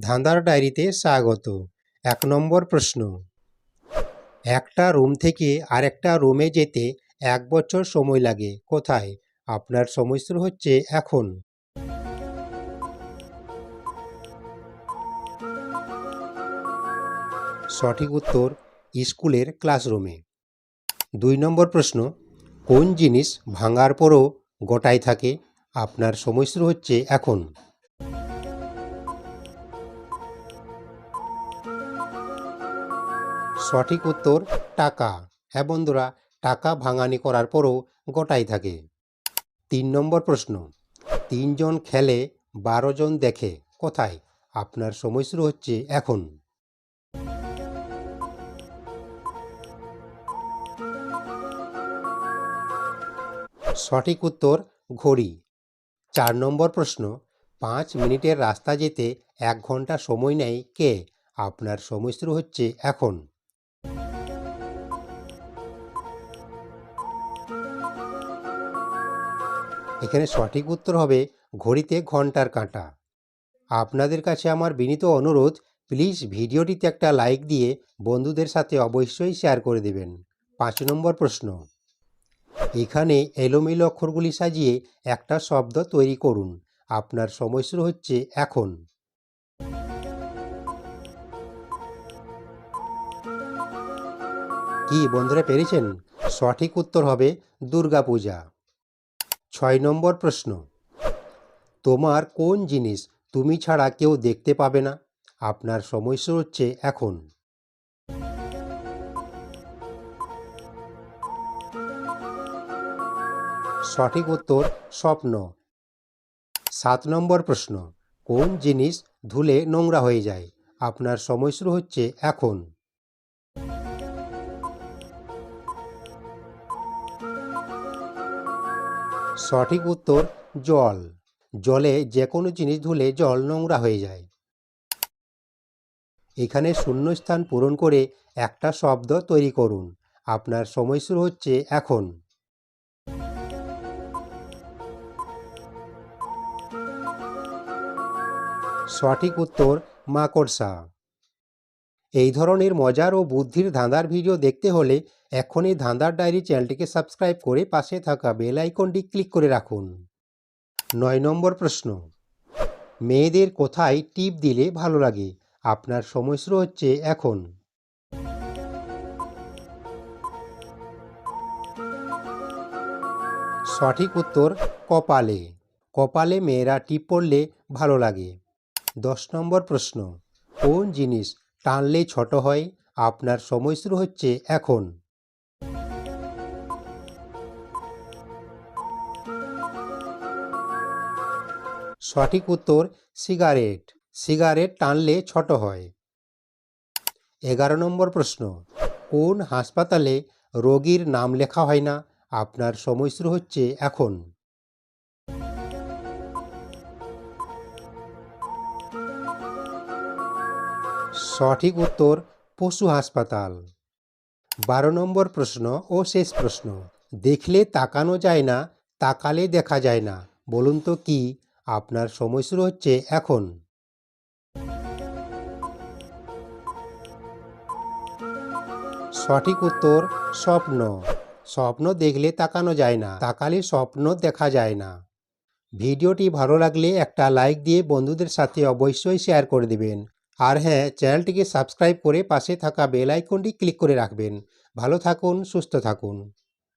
ধাঁধার ডায়েরিতে স্বাগত। এক নম্বর প্রশ্ন। একটা রুম থেকে আরেকটা রুমে যেতে এক বছর সময় লাগে, কোথায়? আপনার সময়সূর হচ্ছে এখন। সঠিক উত্তর, স্কুলের ক্লাসরুমে। দুই নম্বর প্রশ্ন। কোন জিনিস ভাঙার পরও গোটায় থাকে? আপনার সময়সূর হচ্ছে এখন। সঠিক উত্তর, টাকা। হ্যাঁ বন্ধুরা, টাকা ভাঙানি করার পরও গোটাই থাকে। তিন নম্বর প্রশ্ন, তিনজন খেলে বারো জন দেখে কোথায়? আপনার সময় শুরু হচ্ছে এখন। সঠিক উত্তর, ঘড়ি। চার নম্বর প্রশ্ন, পাঁচ মিনিটের রাস্তা যেতে এক ঘণ্টা সময় নেয় কে? আপনার সময় শুরু হচ্ছে এখন। এখানে সঠিক উত্তর হবে ঘড়িতে ঘণ্টার কাঁটা। আপনাদের কাছে আমার বিনীত অনুরোধ প্লিজ ভিডিওটিতে একটা লাইক দিয়ে বন্ধুদের সাথে অবশ্যই শেয়ার করে দেবেন। পাঁচ নম্বর প্রশ্ন। এখানে এলোমেলো অক্ষরগুলি সাজিয়ে একটা শব্দ তৈরি করুন। আপনার সময় শুরু হচ্ছে এখন। কি, বন্ধুরা পেরেছেন? সঠিক উত্তর হবে দুর্গাপূজা। ছয় নম্বর প্রশ্ন। তোমার কোন জিনিস তুমি ছাড়া কেউ দেখতে পাবে না? আপনার শুরু হচ্ছে এখন। সঠিক উত্তর স্বপ্ন। সাত নম্বর প্রশ্ন। কোন জিনিস ধুলে নোংরা হয়ে যায়? আপনার শুরু হচ্ছে এখন। সঠিক উত্তর, জল। জলে যে কোনো জিনিস ধুলে জল নোংরা হয়ে যায়। এখানে শূন্যস্থান পূরণ করে একটা শব্দ তৈরি করুন। আপনার সময় শুরু হচ্ছে এখন। সঠিক উত্তর, মাকড়সা। এই ধরনের মজার ও বুদ্ধির ধাঁধার ভিডিও দেখতে হলে এখনই ধাঁধার ডায়েরি চ্যানেলটিকে সাবস্ক্রাইব করে পাশে থাকা বেল আইকনটি ক্লিক করে রাখুন। নয় নম্বর প্রশ্ন। মেয়েদের কোথায় টিপ দিলে ভালো লাগে? আপনার সময় শুরু হচ্ছে এখন। সঠিক উত্তর, কপালে। কপালে মেয়েরা টিপ পড়লে ভালো লাগে। দশ নম্বর প্রশ্ন। কোন জিনিস টানলে ছোট হয়। আপনার সময় শুরু হচ্ছে এখন। সঠিক উত্তর, সিগারেট। সিগারেট টানলে ছোট হয়। এগারো নম্বর প্রশ্ন। কোন হাসপাতালে রোগীর নাম লেখা হয় না? আপনার সময় শুরু হচ্ছে এখন। সঠিক উত্তর, পশু হাসপাতাল। বারো নম্বর প্রশ্ন ও শেষ প্রশ্ন। দেখলে তাকানো যায় না, তাকালে দেখা যায় না। বলুন তো কি? আপনার সময় শুরু হচ্ছে এখন। সঠিক উত্তর, স্বপ্ন। স্বপ্ন দেখলে তাকানো যায় না, তাকালে স্বপ্ন দেখা যায় না। ভিডিওটি ভালো লাগলে একটা লাইক দিয়ে বন্ধুদের সাথে অবশ্যই শেয়ার করে দেবেন। আর হ্যাঁ চ্যানেলটিকে সাবস্ক্রাইব করে পাশে থাকা বেল আইকনটি ক্লিক করে রাখবেন। ভালো থাকুন, সুস্থ থাকুন।